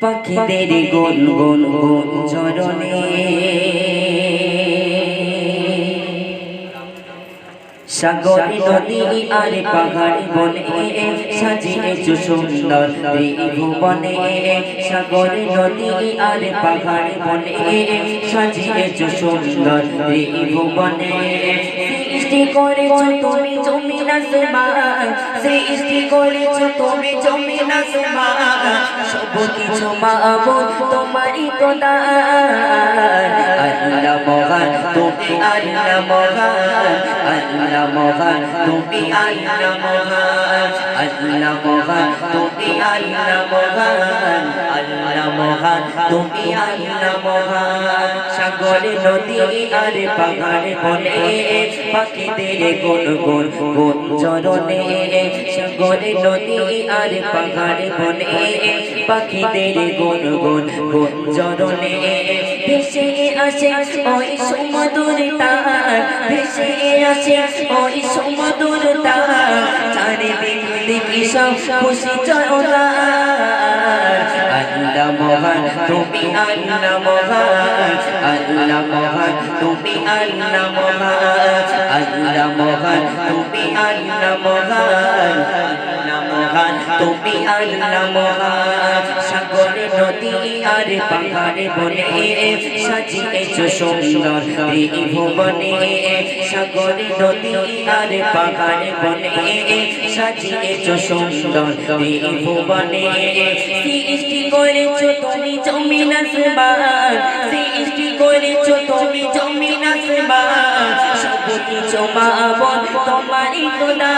পাখিদের গুন গুন গুন চরণে। সাগর, নদী আর পাহাড় বনে সাজিয়েছো সুন্দর ত্রিভুবনে। সাগর, নদী আর পাহাড় বনে সাজিয়েছো সুন্দর ত্রিভুবনে। সৃষ্টি করেছ তুমি আসমান সৃষ্টি করেছ তুমি জমিন আসমান সব কিছু মাবুদ তোমারই তো দান আল্লাহ মহান, তুমি আল্লাহ মহান। আল্লাহ মহান, তুমি আল্লাহ মহান। আল্লাহ মহান, তুমি আল্লাহ মহান। আল্লাহ মহান, তুমি আল্লাহ মহান। সাগরে, নদী আর পাহাড়ে বনে, পাখিদের গুন গুন গুন চরণে সাগরে নদী আর পাহাড় বনে। পাখিদের গুন গুন গুন চরণে ভেসে আসে ওই সমুদ্র তার। ভেসে আসে ওই সমুদ্র তার। চারিদিক দেখি সব খুশি চরণার আল্লাহ মহান, তুমি আল্লাহ মহান। আল্লাহ মহান, তুমি আল্লাহ মহান। আল্লাহ মহান, তুমি আল্লাহ মহান। আল্লাহ মহান তুমি আল্লাহ মহান সাগরে নদী আর পাহাড়ে বনে, সাজিয়েছো সুন্দর ত্রিভুবনে, সাগরে নদী আর পাহাড়ে বনে, সাজিয়েছো সুন্দর ত্রিভুবনে। সৃষ্টি করেছ তুমি জমিন আসমান সৃষ্টি করেছ তুমি জমিন আসমান সব কিছু মাবন তোমারই মহান তুমি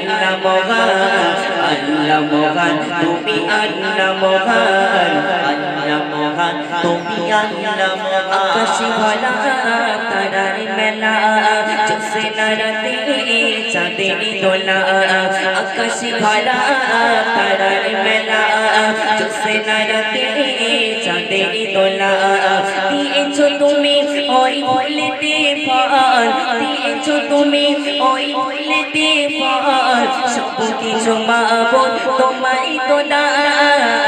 আল্লাহ মহান আল্লাহ মহান তুমি আল্লাহ মহান আল্লাহ মহান তুমি আল্লাহ মহান। আকাশে ভরা দোলা আকাশে ভরা তারার মেলা জসে নারাতে চাঁদের দোলা দিয়েছ তুমি ওই বলেতে ফল দিয়েছ তুমি ওই বলেতে ফল সব কিছু মা তোমায় দান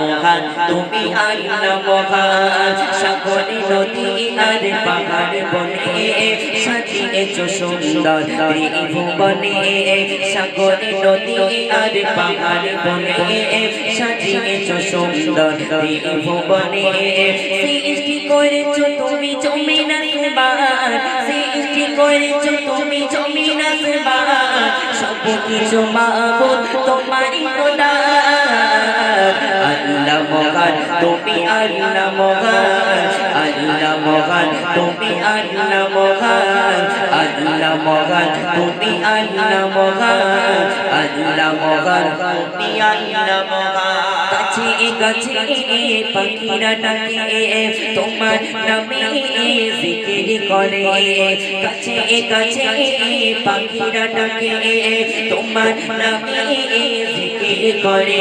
মহান, তুমি আল্লাহ মহান। সাগরে, নদী আর পাহাড় বনে সাজিয়েছো সুন্দর ত্রিভুবনে। সাগরে, নদী আর পাহাড় বনে সাজিয়েছো সুন্দর ত্রিভুবনে। সৃষ্টি করেছ তুমি জমিন আসমান সৃষ্টি করেছ তুমি আসমান সব কিছু মাবুদ তোমারই প্রদান আল্লাহ মহান আল্লাহ মহান, তুমি আল্লাহ মহান আল্লাহ মহান, তুমি আল্লাহ মহান আল্লাহ মহান, তুমি আল্লাহ মহান। কাছে কাছে পাখিরা ডাকে তোমার নামে জিকির করে। কাছে কাছে পাখিরা ডাকে তোমার নামে জিকির করে।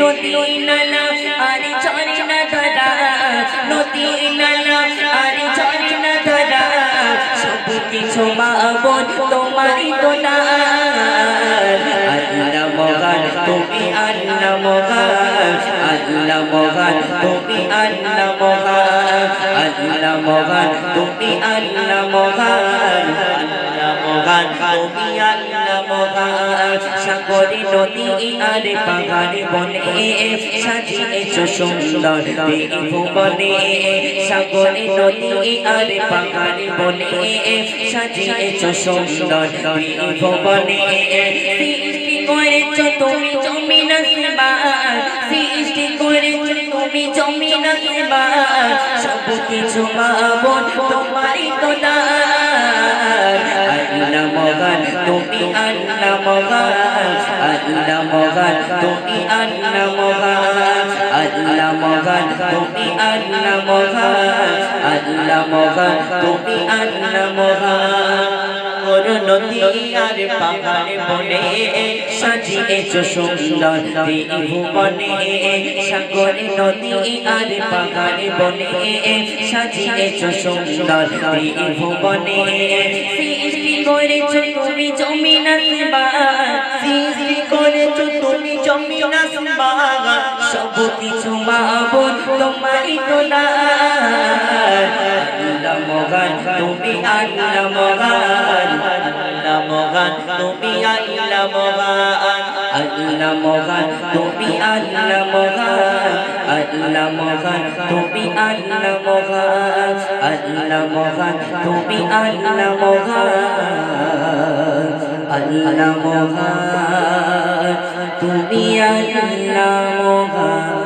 নদী নালা আর কিছু মাবন তোমারই তো না আল্লাহ মহান, তুমি আল্লাহ মহান আল্লাহ মহান, তুমি আল্লাহ মহান আল্লাহ মহান, তুমি আল্লাহ সাগরে নদী আর পাহাড়ে বনে সাজিয়েছো সুন্দর ত্রিভুবনে সাগরে নদী আর পাহাড়ে বনে সাজিয়েছো সুন্দর ত্রিভুবনে সৃষ্টি করেছ তুমি জমিন সৃষ্টি করেছ তুমি জমিন সব কিছু মাবন তোমারই তো দান মহান তুমি আল্লাহ মহান আল্লাহ মহান তুমি আল্লাহ মহান আল্লাহ মহান তুমি আল্লাহ মহান আল্লাহ মহান তুমি সাগর নদী আর পাহাড় বনে সাজিয়েছ সুন্দর ভুবনে নদী আর পাহাড় বনে সাজিয়েছ সুন্দর ভুবনে করেছ তুমি জমিনাতে আসমান সব কিছু মাবুদ তোমারই তোলা আল্লাহ মগান তুমি আল্লাহ মগান মগান তুমি আল্লাহ মগান আল্লাহ মগান তুমি আল্লাহ মগান আল্লাহ মগান তুমি আল্লাহ মগান আল্লাহ তুমি আল্লাহ মগান মগান তুমি আল্লাহ